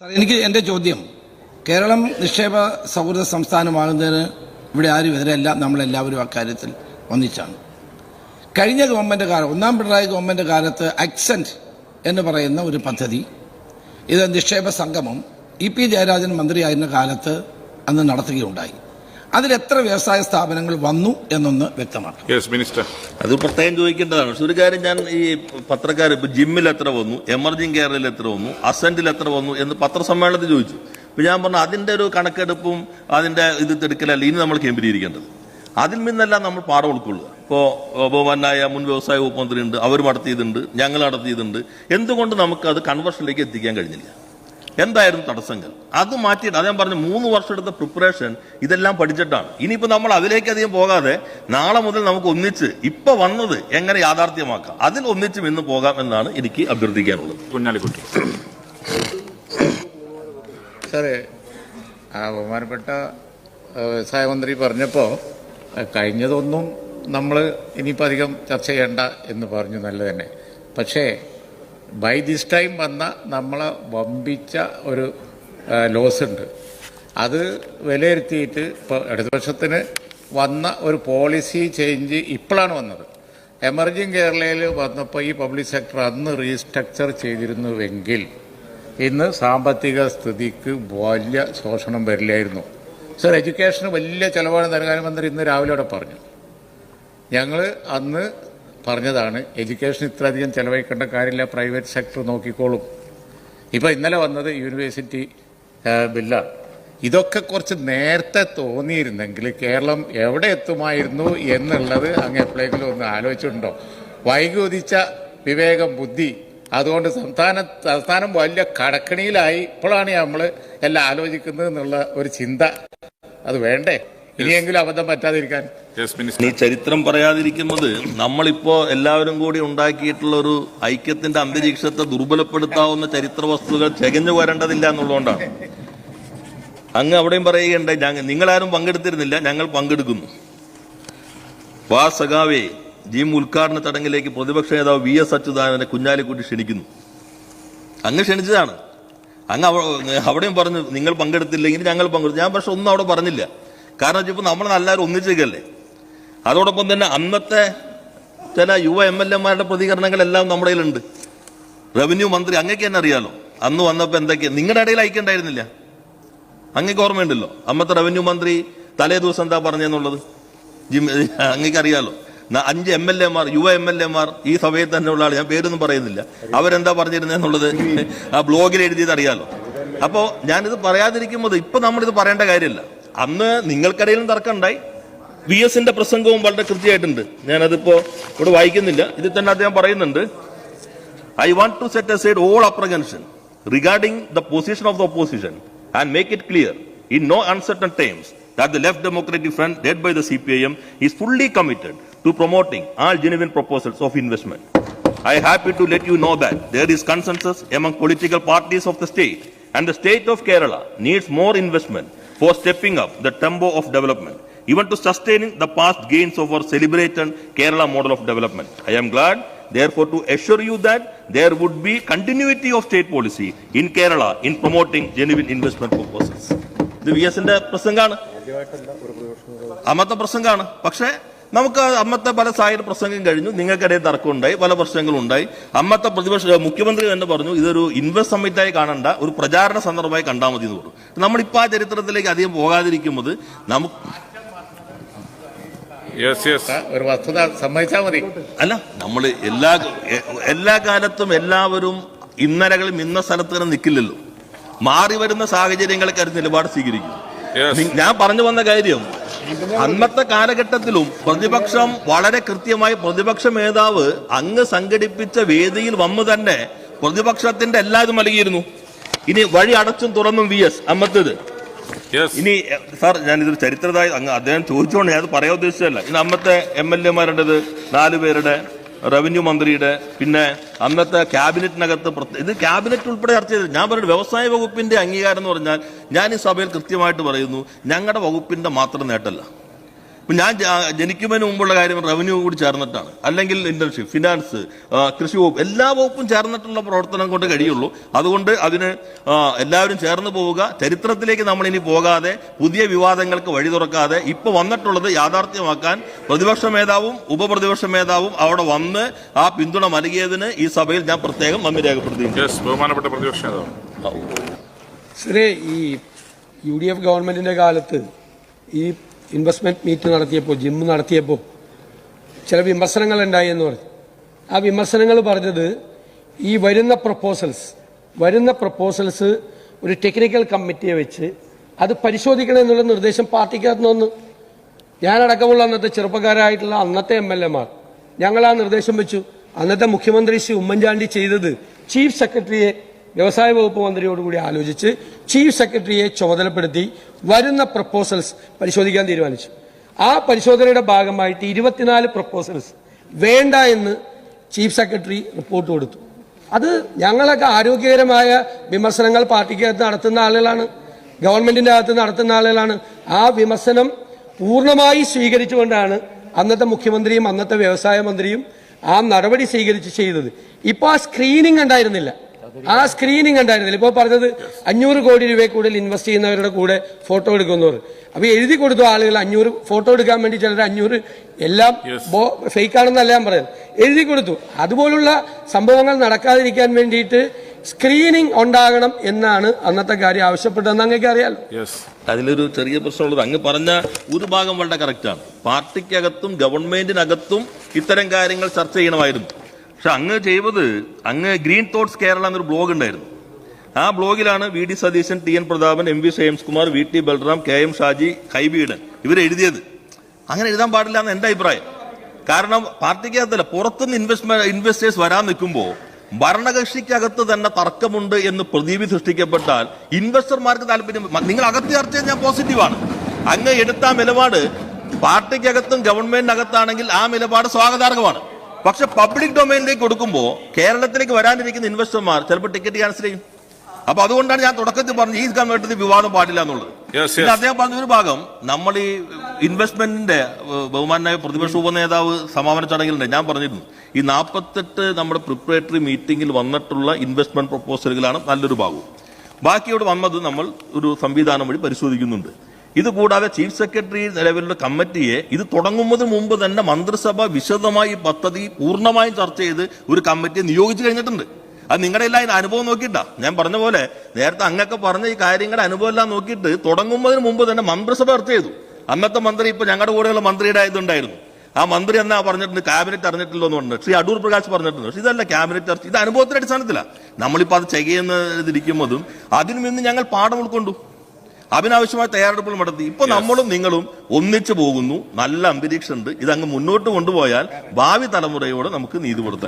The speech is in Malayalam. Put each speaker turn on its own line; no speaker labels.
സാർ എനിക്ക് എന്റെ ചോദ്യം. കേരളം നിക്ഷേപ സൗഹൃദ സംസ്ഥാനമാകുന്നതിന് ഇവിടെ ആരും എതിരല്ല. നമ്മളെല്ലാവരും അക്കാര്യത്തിൽ ഒന്നിച്ചാണ്. കഴിഞ്ഞ ഗവൺമെന്റ് കാലം ഒന്നാം പിണറായി ഗവൺമെന്റ് കാലത്ത് അക്സെന്റ് എന്ന് പറയുന്ന ഒരു പദ്ധതി ഇത് നിക്ഷേപ സംഗമം ഇ പി ജയരാജൻ മന്ത്രിയായിരുന്ന കാലത്ത് അന്ന് നടത്തുകയുണ്ടായി. അതിൽ എത്ര വ്യവസായ സ്ഥാപനങ്ങൾ വന്നു എന്നൊന്ന് വ്യക്തമാക്കാം.
യെസ് മിനിസ്റ്റർ
അത് പ്രത്യേകം ചോദിക്കേണ്ടതാണ്. പക്ഷെ ഒരു കാര്യം ഞാൻ ഈ പത്രക്കാർ ഇപ്പൊ ജിമ്മിൽ എത്ര വന്നു എമർജിംഗ് കെയറിൽ എത്ര വന്നു അസെന്റിൽ എത്ര വന്നു എന്ന് പത്രസമ്മേളനത്തിൽ ചോദിച്ചു. ഇപ്പൊ ഞാൻ പറഞ്ഞു അതിന്റെ ഒരു കണക്കെടുപ്പും അതിന്റെ ഇത് എടുക്കലല്ല ഇനി നമ്മൾ കേന്ദ്രീകരിക്കേണ്ടത്. അതിൽ നിന്നെല്ലാം നമ്മൾ പാഠം ഉൾക്കൊള്ളുക ഇപ്പോൾ ബഹുമാനായ മുൻ വ്യവസായ വകുപ്പ് മന്ത്രി ഉണ്ട് അവർ നടത്തിയതുണ്ട് ഞങ്ങൾ നടത്തിയതുണ്ട്. എന്തുകൊണ്ട് നമുക്ക് അത് കൺവേർഷനിലേക്ക് എത്തിക്കാൻ കഴിഞ്ഞില്ല? എന്തായിരുന്നു തടസ്സങ്ങൾ? അത് മാറ്റിയിട്ട് അദ്ദേഹം ഞാൻ പറഞ്ഞു മൂന്ന് വർഷം എടുത്ത പ്രിപ്പറേഷൻ ഇതെല്ലാം പഠിച്ചിട്ടാണ്. ഇനിയിപ്പോൾ നമ്മൾ അതിലേക്ക് അധികം പോകാതെ നാളെ മുതൽ നമുക്ക് ഒന്നിച്ച് ഇപ്പൊ വന്നത് എങ്ങനെ യാഥാർത്ഥ്യമാക്കാം? അതിൽ ഒന്നിച്ചും ഇന്ന് പോകാം എന്നാണ് എനിക്ക് അഭ്യർത്ഥിക്കാനുള്ളത്.
കുഞ്ഞാലിക്കുട്ടി.
സാറേ ആ ബഹുമാനപ്പെട്ട ആ, വ്യവസായ മന്ത്രി പറഞ്ഞപ്പോൾ കഴിഞ്ഞതൊന്നും നമ്മൾ ഇനിയിപ്പോൾ അധികം ചർച്ച ചെയ്യേണ്ട എന്ന് പറഞ്ഞു നല്ലതന്നെ. പക്ഷേ ബൈ ദിസ് ടൈം വന്ന നമ്മളെ വമ്പിച്ച ഒരു ലോസ് ഉണ്ട്. അത് വിലയിരുത്തിയിട്ട് ഇപ്പോൾ ഇടതുപക്ഷത്തിന് വന്ന ഒരു പോളിസി ചേഞ്ച് ഇപ്പോഴാണ് വന്നത്. എമർജിങ് കേരളയിൽ വന്നപ്പോൾ ഈ പബ്ലിക് സെക്ടർ അന്ന് റീസ്ട്രക്ചർ ചെയ്തിരുന്നുവെങ്കിൽ ഇന്ന് സാമ്പത്തിക സ്ഥിതിക്ക് വലിയ ശോഷണം വരില്ലായിരുന്നു. സർ എഡ്യൂക്കേഷന് വലിയ ചിലവാണ് ധനകാര്യമന്ത്രി ഇന്ന് രാവിലെ അവിടെ പറഞ്ഞു. ഞങ്ങൾ അന്ന് പറഞ്ഞതാണ് എഡ്യൂക്കേഷൻ ഇത്രയധികം ചെലവഴിക്കേണ്ട കാര്യമില്ല പ്രൈവറ്റ് സെക്ടർ നോക്കിക്കോളും. ഇപ്പോൾ ഇന്നലെ വന്നത് യൂണിവേഴ്സിറ്റി ബില്ലാണ് ഇതൊക്കെ കുറച്ച് നേരത്തെ തോന്നിയിരുന്നെങ്കിൽ കേരളം എവിടെ എത്തുമായിരുന്നു എന്നുള്ളത് അങ്ങ് എപ്പോഴെങ്കിലും ഒന്ന് ആലോചിച്ചിട്ടുണ്ടോ? വൈകി ഉദിച്ച വിവേകം ബുദ്ധി അതുകൊണ്ട് സംസ്ഥാന സംസ്ഥാനം വലിയ കടക്കണിയിലായി. ഇപ്പോഴാണ് നമ്മൾ എല്ലാം ആലോചിക്കുന്നത് എന്നുള്ള ഒരു ചിന്ത. അത് വേണ്ടേ? ഇനിയെങ്കിലും അബദ്ധം പറ്റാതിരിക്കാൻ.
ഈ ചരിത്രം പറയാതിരിക്കുന്നത് നമ്മളിപ്പോ എല്ലാവരും കൂടി ഉണ്ടാക്കിയിട്ടുള്ള ഒരു ഐക്യത്തിന്റെ അന്തരീക്ഷത്തെ ദുർബലപ്പെടുത്താവുന്ന ചരിത്ര വസ്തുക്കൾ ചെകഞ്ഞു വരേണ്ടതില്ല എന്നുള്ളതുകൊണ്ടാണ്. അങ്ങ് അവിടെയും പറയുകയുണ്ടായി. ഞങ്ങൾ നിങ്ങളാരും പങ്കെടുത്തിരുന്നില്ല ഞങ്ങൾ പങ്കെടുക്കുന്നു. വാ സഖാവേ ജിം ഉദ്ഘാടന ചടങ്ങിലേക്ക് പ്രതിപക്ഷ നേതാവ് വി എസ് അച്യുതാനന്ദനെ കുഞ്ഞാലിക്കുട്ടി ക്ഷണിക്കുന്നു. അങ്ങ് ക്ഷണിച്ചതാണ്. അങ്ങ് അവിടെയും പറഞ്ഞു നിങ്ങൾ പങ്കെടുത്തില്ലെങ്കിൽ ഞങ്ങൾ പങ്കെടുത്തു. ഞാൻ പക്ഷെ ഒന്നും അവിടെ പറഞ്ഞില്ല. കാരണം ഇപ്പൊ നമ്മൾ എല്ലാവരും ഒന്നിച്ചേക്കല്ലേ അതോടൊപ്പം തന്നെ അന്നത്തെ ചില യുവ എം എൽ എമാരുടെ പ്രതികരണങ്ങളെല്ലാം നമ്മുടെ കയ്യിലുണ്ട്. റവന്യൂ മന്ത്രി അങ്ങേക്ക് തന്നെ അറിയാലോ അന്ന് വന്നപ്പോൾ എന്തൊക്കെയാണ് നിങ്ങളുടെ ഇടയിൽ അയക്കണ്ടായിരുന്നില്ല അങ്ങേക്ക് ഓർമ്മയുണ്ടല്ലോ അന്നത്തെ റവന്യൂ മന്ത്രി തലേ ദിവസം എന്താ പറഞ്ഞെന്നുള്ളത്? അങ്ങേക്ക് അറിയാലോ അഞ്ച് എം എൽ എമാർ യുവ എം എൽ എമാർ ഈ സഭയിൽ തന്നെ ഉള്ള ആൾ ഞാൻ പേരൊന്നും പറയുന്നില്ല. അവരെന്താ പറഞ്ഞിരുന്നെന്നുള്ളത് ആ ബ്ലോഗിൽ എഴുതിയത് അറിയാലോ. അപ്പോൾ ഞാനിത് പറയാതിരിക്കുമ്പോൾ ഇപ്പം നമ്മളിത് പറയേണ്ട കാര്യമില്ല. അന്ന് നിങ്ങൾക്കിടയിലും തർക്കം ഉണ്ടായി വി എസിന്റെ പ്രസംഗവും വളരെ കൃത്യമായിട്ടുണ്ട്. ഞാനതിപ്പോ ഇവിടെ വായിക്കുന്നില്ല. ഇതിൽ തന്നെ അദ്ദേഹം പറയുന്നുണ്ട് I want to set aside all apprehension regarding the position of the opposition and make it clear in no uncertain terms that the Left Democratic Front led by the C P I M is fully committed to promoting all genuine proposals of investment I happy to let you know that there is consensus among political parties of the state and the state of Kerala needs more investment for stepping up the tempo of development even to sustaining the past gains of our celebrated Kerala model of development. I am glad, therefore, to assure you that there would be continuity of state policy in Kerala in promoting genuine investment proposals. ഇത് വി എസിന്റെ പ്രസംഗമാണ് അമ്മത്തെ പ്രസംഗമാണ് പക്ഷേ നമുക്ക് അമ്മത്തെ പല സാഹചര്യ പ്രസംഗം കഴിഞ്ഞു. നിങ്ങൾക്കിടയിൽ തർക്കമുണ്ടായി. പല പ്രശ്നങ്ങളും ഉണ്ടായി അമ്മത്തെ പ്രതിപക്ഷ മുഖ്യമന്ത്രി തന്നെ പറഞ്ഞു ഇതൊരു ഇൻവെസ്റ്റ് സമ്മിറ്റായി കാണണ്ട. ഒരു പ്രചാരണ സന്ദർഭമായി കണ്ടാൽ മതി എന്ന് പറഞ്ഞു. നമ്മളിപ്പോൾ ആ ചരിത്രത്തിലേക്ക് അധികം പോകാതിരിക്കുമ്പോൾ നമുക്ക്
യെസ് യെസ്
ഒരു വസ്തുത സമ്മതിച്ചാൽ മതി.
അല്ല നമ്മൾ എല്ലാ എല്ലാ കാലത്തും എല്ലാവരും ഇന്നലകളും ഇന്ന സ്ഥലത്ത് തന്നെ നിൽക്കില്ലല്ലോ. മാറി വരുന്ന സാഹചര്യങ്ങൾക്കാര് നിലപാട് സ്വീകരിക്കും. ഞാൻ പറഞ്ഞു വന്ന കാര്യം അന്നത്തെ കാലഘട്ടത്തിലും പ്രതിപക്ഷം വളരെ കൃത്യമായി പ്രതിപക്ഷ നേതാവ് അങ്ങ് സംഘടിപ്പിച്ച വേദിയിൽ വന്നു തന്നെ പ്രതിപക്ഷത്തിന്റെ എല്ലാതും നൽകിയിരുന്നു ഇനി വഴി അടച്ചും തുറന്നും വി എസ്. അമ്മത്തത്. ഇനി സാർ ഞാൻ ഇതൊരു ചരിത്രതായി അങ്ങ് അദ്ദേഹം ചോദിച്ചുകൊണ്ട് ഞാൻ അത് പറയാൻ ഉദ്ദേശിച്ചതല്ല. ഇനി അമ്മത്തെ എം എൽ എമാരുടേത് നാല് പേരുടെ റവന്യൂ മന്ത്രിയുടെ പിന്നെ അന്നത്തെ ക്യാബിനറ്റിനകത്ത് ഇത് ക്യാബിനറ്റ് ഉൾപ്പെടെ ചർച്ച ചെയ്തത് ഞാൻ പറയുന്നത് വ്യവസായ വകുപ്പിന്റെ അംഗീകാരം എന്ന് പറഞ്ഞാൽ ഞാൻ ഈ സഭയിൽ കൃത്യമായിട്ട് പറയുന്നു ഞങ്ങളുടെ വകുപ്പിന്റെ മാത്രം നേട്ടമല്ല ഞാൻ ജനിക്കുന്നതിന് മുമ്പുള്ള കാര്യം റവന്യൂ കൂടി ചേർന്നിട്ടാണ്. അല്ലെങ്കിൽ ഇന്റേൺഷിപ്പ് ഫിനാൻസ് കൃഷി വകുപ്പ് എല്ലാ വകുപ്പും ചേർന്നിട്ടുള്ള പ്രവർത്തനം കൊണ്ട് കഴിയുള്ളൂ. അതുകൊണ്ട് അതിന് എല്ലാവരും ചേർന്ന് പോവുക. ചരിത്രത്തിലേക്ക് നമ്മൾ ഇനി പോകാതെ പുതിയ വിവാദങ്ങൾക്ക് വഴി തുറക്കാതെ ഇപ്പോൾ വന്നിട്ടുള്ളത് യാഥാർത്ഥ്യമാക്കാൻ പ്രതിപക്ഷ മേധാവും ഉപപ്രതിപക്ഷ മേധാവും അവിടെ വന്ന് ആ പിന്തുണ നൽകിയതിന് ഈ സഭയിൽ ഞാൻ പ്രത്യേകം നന്ദി രേഖപ്പെടുത്തി
യെസ് ബഹുമാനപ്പെട്ട പ്രതിപക്ഷ നേതാവ്.
ശ്രീ ഈ യു ഡി എഫ് ഗവൺമെന്റിന്റെ കാലത്ത് ഈ ഇൻവെസ്റ്റ്മെന്റ് മീറ്റ് നടത്തിയപ്പോൾ ജിം നടത്തിയപ്പോൾ ചില വിമർശനങ്ങൾ ഉണ്ടായി എന്ന് പറഞ്ഞു. ആ വിമർശനങ്ങൾ പറഞ്ഞത് ഈ വരുന്ന പ്രപ്പോസൽസ് വരുന്ന പ്രപ്പോസൽസ് ഒരു ടെക്നിക്കൽ കമ്മിറ്റിയെ വെച്ച് അത് പരിശോധിക്കണം എന്നുള്ള നിർദ്ദേശം പാർട്ടിക്കകത്ത് നിന്ന് വന്നു. ഞാനടക്കമുള്ള അന്നത്തെ ചെറുപ്പക്കാരായിട്ടുള്ള അന്നത്തെ എം എൽ എമാർ ഞങ്ങൾ ആ നിർദ്ദേശം വെച്ചു. അന്നത്തെ മുഖ്യമന്ത്രി ശ്രീ ഉമ്മൻചാണ്ടി ചെയ്തത് ചീഫ് സെക്രട്ടറിയെ വ്യവസായ വകുപ്പ് മന്ത്രിയോടുകൂടി ആലോചിച്ച് ചീഫ് സെക്രട്ടറിയെ ചുമതലപ്പെടുത്തി വരുന്ന പ്രപ്പോസൽസ് പരിശോധിക്കാൻ തീരുമാനിച്ചു. ആ പരിശോധനയുടെ ഭാഗമായിട്ട് ഇരുപത്തിനാല് പ്രപ്പോസൽസ് വേണ്ട എന്ന് ചീഫ് സെക്രട്ടറി റിപ്പോർട്ട് കൊടുത്തു. അത് ഞങ്ങളൊക്കെ ആരോഗ്യകരമായ വിമർശനങ്ങൾ പാർട്ടിക്കകത്ത് നടത്തുന്ന ആളുകളാണ്. ഗവൺമെന്റിന്റെ അകത്ത് നടത്തുന്ന ആളുകളാണ്. ആ വിമർശനം പൂർണമായി സ്വീകരിച്ചുകൊണ്ടാണ് അന്നത്തെ മുഖ്യമന്ത്രിയും അന്നത്തെ വ്യവസായ മന്ത്രിയും ആ നടപടി സ്വീകരിച്ച് ചെയ്തത്. ഇപ്പൊ ആ സ്ക്രീനിങ് ഉണ്ടായിരുന്നില്ല. ആ സ്ക്രീനിങ് ഉണ്ടായിരുന്നില്ല ഇപ്പോൾ പറഞ്ഞത് അഞ്ഞൂറ് കോടി രൂപയെ കൂടുതൽ ഇൻവെസ്റ്റ് ചെയ്യുന്നവരുടെ കൂടെ ഫോട്ടോ എടുക്കുന്നവർ. അപ്പോൾ എഴുതി കൊടുത്തു ആളുകൾ അഞ്ഞൂറ് ഫോട്ടോ എടുക്കാൻ വേണ്ടി ചിലർ അഞ്ഞൂറ് എല്ലാം ഫേക്ക് ആണെന്നല്ല ഞാൻ പറയുന്നത്. എഴുതി കൊടുത്തു. അതുപോലുള്ള സംഭവങ്ങൾ നടക്കാതിരിക്കാൻ വേണ്ടിയിട്ട് സ്ക്രീനിങ് ഉണ്ടാകണം എന്നാണ് അന്നത്തെ കാര്യം ആവശ്യപ്പെട്ടതെന്ന് അങ്ങേക്ക് അറിയാലോ.
യെസ്
അതിലൊരു ചെറിയ പ്രശ്നമുള്ളത്. അങ്ങ് പറഞ്ഞ ഒരു ഭാഗം വളരെ കറക്റ്റാണ് പാർട്ടിക്കകത്തും ഗവൺമെന്റിനകത്തും ഇത്തരം കാര്യങ്ങൾ ചർച്ച ചെയ്യണമായിരുന്നു. പക്ഷെ അങ്ങ് ചെയ്തത് അങ്ങ് ഗ്രീൻ തോട്ട്സ് കേരള എന്നൊരു ബ്ലോഗ് ഉണ്ടായിരുന്നു. ആ ബ്ലോഗിലാണ് V D Satheesan T N Prathapan M V Shreyams Kumar V T Balram K M Shaji Hibi Eden ഇവരെഴുതിയത് അങ്ങനെ എഴുതാൻ പാടില്ല എന്ന് എന്റെ അഭിപ്രായം. കാരണം പാർട്ടിക്കകത്തല്ല പുറത്തുനിന്ന് ഇൻവെസ്റ്റ്മെന്റ് ഇൻവെസ്റ്റേഴ്സ് വരാൻ നിൽക്കുമ്പോൾ ഭരണകക്ഷിക്കകത്ത് തന്നെ തർക്കമുണ്ട് എന്ന് പ്രതീതി സൃഷ്ടിക്കപ്പെട്ടാൽ ഇൻവെസ്റ്റർമാർക്ക് താല്പര്യം നിങ്ങൾ അകത്ത് ചർച്ച ചെയ്ത് ഞാൻ പോസിറ്റീവാണ് അങ്ങ് എടുത്ത നിലപാട് പാർട്ടിക്കകത്തും ഗവൺമെന്റിനകത്താണെങ്കിൽ ആ നിലപാട് സ്വാഗതാർഹമാണ്. പക്ഷെ പബ്ലിക് ഡൊമൈനിലേക്ക് കൊടുക്കുമ്പോൾ കേരളത്തിലേക്ക് വരാനിരിക്കുന്ന ഇൻവെസ്റ്റർമാർ ചിലപ്പോൾ ടിക്കറ്റ് ക്യാൻസൽ ചെയ്യും. അപ്പൊ അതുകൊണ്ടാണ് ഞാൻ തുടക്കത്തിൽ പറഞ്ഞത് ഈ കൺവേർട്ടത്തിൽ വിവാദം പാടില്ല എന്നുള്ളത്. പിന്നെ അദ്ദേഹം പറഞ്ഞ ഒരു ഭാഗം നമ്മൾ ഈ ഇൻവെസ്റ്റ്മെന്റിന്റെ ബഹുമാനായ പ്രതിപക്ഷ ഉപനേതാവ് സമാപന ചടങ്ങിലുണ്ട്. ഞാൻ പറഞ്ഞിരുന്നു. ഈ നാൽപ്പത്തെട്ട് നമ്മുടെ പ്രിപ്പറേറ്ററി മീറ്റിംഗിൽ വന്നിട്ടുള്ള ഇൻവെസ്റ്റ്മെന്റ് പ്രപ്പോസലുകളാണ് നല്ലൊരു ഭാഗവും. ബാക്കിയോട് വന്നത് നമ്മൾ ഒരു സംവിധാനം വഴി പരിശോധിക്കുന്നുണ്ട്. ഇത് കൂടാതെ ചീഫ് സെക്രട്ടറി നിലവിലുള്ള കമ്മിറ്റിയെ ഇത് തുടങ്ങുന്നതിന് മുമ്പ് തന്നെ മന്ത്രിസഭ വിശദമായി പദ്ധതി പൂർണമായും ചർച്ച ചെയ്ത് ഒരു കമ്മിറ്റിയെ നിയോഗിച്ചു കഴിഞ്ഞിട്ടുണ്ട്. അത് നിങ്ങളുടെ എല്ലാം അതിന്റെ അനുഭവം നോക്കിയിട്ടാ. ഞാൻ പറഞ്ഞ പോലെ നേരത്തെ അങ്ങൊക്കെ പറഞ്ഞ ഈ കാര്യങ്ങളുടെ അനുഭവം എല്ലാം നോക്കിയിട്ട് തുടങ്ങുന്നതിന് മുമ്പ് തന്നെ മന്ത്രിസഭ ചർച്ച ചെയ്തു. അന്നത്തെ മന്ത്രി ഇപ്പൊ ഞങ്ങളുടെ കൂടെയുള്ള മന്ത്രിയുടെ ആയതുണ്ടായിരുന്നു ആ മന്ത്രി എന്നാ പറഞ്ഞിട്ടുണ്ട്? ക്യാബിനറ്റ് അറിഞ്ഞിട്ടില്ലോ എന്ന് പറഞ്ഞിട്ട് ശ്രീ അടൂർ പ്രകാശ് പറഞ്ഞിട്ടുണ്ട്. ഇതല്ല ക്യാബിനറ്റ് ചർച്ച. ഇത് അനുഭവത്തിന്റെ അടിസ്ഥാനത്തിലാണ് നമ്മളിപ്പോൾ അത് ചെയ്യുന്നതിരിക്കുമ്പോഴും അതിനു നിന്ന് ഞങ്ങൾ പാഠം ഉൾക്കൊണ്ടു. അതിനാവശ്യമായ തയ്യാറെടുപ്പുകൾ നടത്തി. ഇപ്പൊ നമ്മളും നിങ്ങളും ഒന്നിച്ചു പോകുന്നു. നല്ല അന്തരീക്ഷമുണ്ട് ഇതങ്ങ് മുന്നോട്ട് കൊണ്ടുപോയാൽ ഭാവി തലമുറയോട് നമുക്ക് നീതി കൊടുത്താൽ